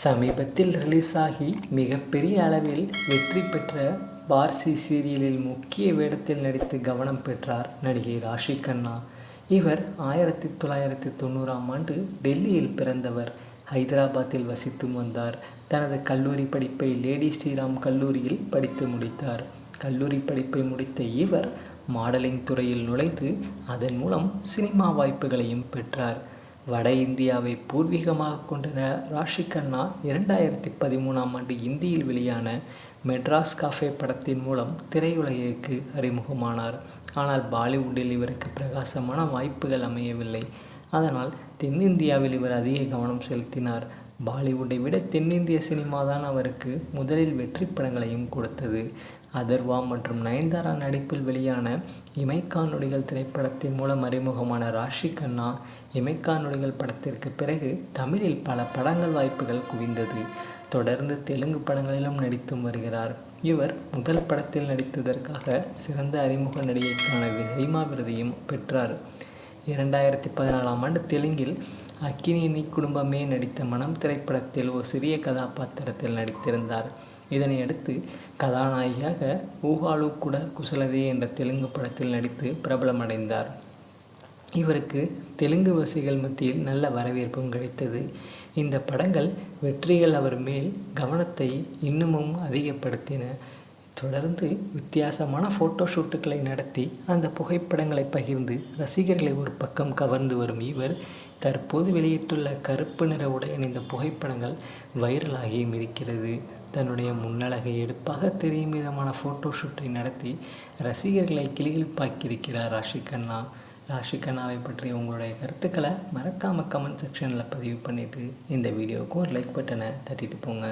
சமீபத்தில் ரிலீஸ் ஆகி மிகப்பெரிய அளவில் வெற்றி பெற்ற பார்சி சீரியலில் முக்கிய வேடத்தில் நடித்து கவனம் பெற்றார் நடிகை ராஷி கண்ணா. இவர் ஆயிரத்தி தொள்ளாயிரத்தி தொண்ணூறாம் ஆண்டு டெல்லியில் பிறந்தவர். ஹைதராபாத்தில் வசித்து வந்தார். தனது கல்லூரி படிப்பை லேடி ஸ்ரீராம் கல்லூரியில் படித்து முடித்தார். கல்லூரி படிப்பை முடித்த இவர் மாடலிங் துறையில் நுழைந்து அதன் மூலம் சினிமா வாய்ப்புகளையும் பெற்றார். வட இந்தியாவை பூர்வீகமாக கொண்ட ராஷி கண்ணா இரண்டாயிரத்தி பதிமூணாம் ஆண்டு இந்தியில் வெளியான மெட்ராஸ் காஃபே படத்தின் மூலம் திரையுலகிற்கு அறிமுகமானார். ஆனால் பாலிவுட்டில் இவருக்கு பிரகாசமான வாய்ப்புகள் அமையவில்லை. அதனால் தென்னிந்தியாவில் இவர் அதிக கவனம் செலுத்தினார். பாலிவுட்டை விட தென்னிந்திய சினிமா தான் அவருக்கு முதலில் வெற்றி படங்களையும் கொடுத்தது. அதர்வா மற்றும் நயன்தாரா நடிப்பில் வெளியான இமைக்கா நொடிகள் திரைப்படத்தின் மூலம் அறிமுகமான ராஷி கண்ணா இமைக்கா நொடிகள் படத்திற்கு பிறகு தமிழில் பல படங்கள் வாய்ப்புகள் குவிந்தது. தொடர்ந்து தெலுங்கு படங்களிலும் நடித்தும் வருகிறார். இவர் முதல் படத்தில் நடித்ததற்காக சிறந்த அறிமுக நடிகைக்கான ஹைமா விருதையும் பெற்றார். இரண்டாயிரத்தி பதினாலாம் ஆண்டு தெலுங்கில் அக்கினி குடும்பமே நடித்த மனம் திரைப்படத்தில் ஒரு சிறிய கதாபாத்திரத்தில் நடித்திருந்தார். இதனை அடுத்து கதாநாயகியாக ஊஹாலு குட குசலதே என்ற தெலுங்கு படத்தில் நடித்து பிரபலமடைந்தார். இவருக்கு தெலுங்கு வசிகள் மத்தியில் நல்ல வரவேற்பும் கிடைத்தது. இந்த படங்கள் வெற்றிகள் அவர் மேல் கவனத்தை இன்னமும் அதிகப்படுத்தின. தொடர்ந்து வித்தியாசமான ஃபோட்டோ ஷூட்டுகளை நடத்தி அந்த புகைப்படங்களை பகிர்ந்து ரசிகர்களை ஒரு பக்கம் கவர்ந்து வரும் இவர் தற்போது வெளியிட்டுள்ள கருப்பு நிற உடை அணிந்த புகைப்படங்கள் வைரலாகியும் இருக்கிறது தன்னுடைய முன்னழகை எடுப்பாக தெரியும் விதமான ஃபோட்டோஷூட்டை நடத்தி ரசிகர்களை கிளிகிழிப்பாக்கியிருக்கிறார் ராஷி கண்ணா. ராஷி கண்ணாவை பற்றி உங்களுடைய கருத்துக்களை மறக்காமல் கமெண்ட் செக்ஷனில் பதிவு பண்ணிவிட்டு இந்த வீடியோவுக்கு ஒரு லைக் பட்டனை தட்டிட்டு போங்க.